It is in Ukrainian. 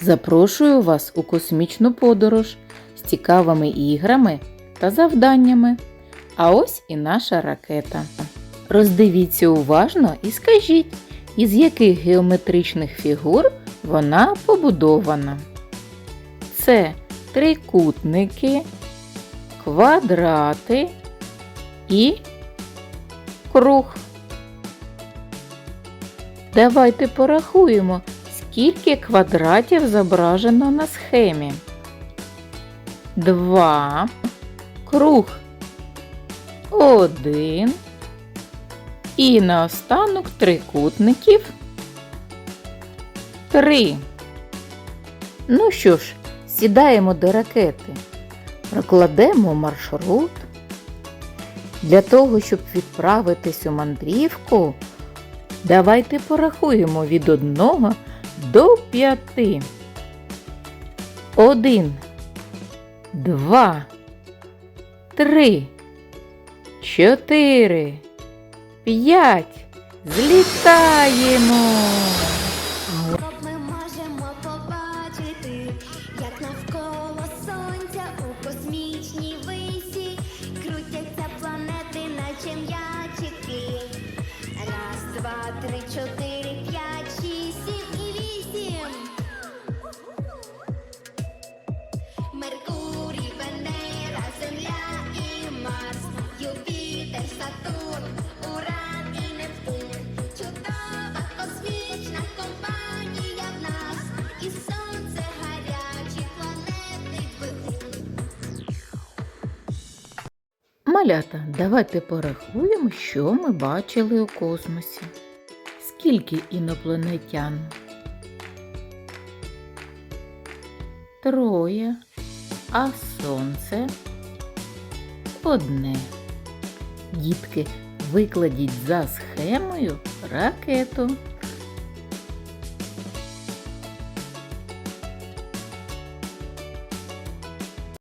Запрошую вас у космічну подорож з цікавими іграми та завданнями. А ось і наша ракета. Роздивіться уважно і скажіть, із яких геометричних фігур вона побудована. Це трикутники, квадрати і круг. Давайте порахуємо, скільки квадратів зображено на схемі. Два. Круг. Один. І наостанок трикутників. Три. Ну що ж, сідаємо до ракети. Прокладемо маршрут. Для того, щоб відправитись у мандрівку, давайте порахуємо від 1 до 5. 1, 2, 3, 4, 5. Злітаємо! Ми можемо побачити, як навколо сонця у космічній висі крутяться планети, наче м'ячики. Раз, два, три, чотири, Малята, давайте порахуємо, що ми бачили у космосі. Скільки інопланетян? Троє. А сонце одне. Дітки, викладіть за схемою ракету.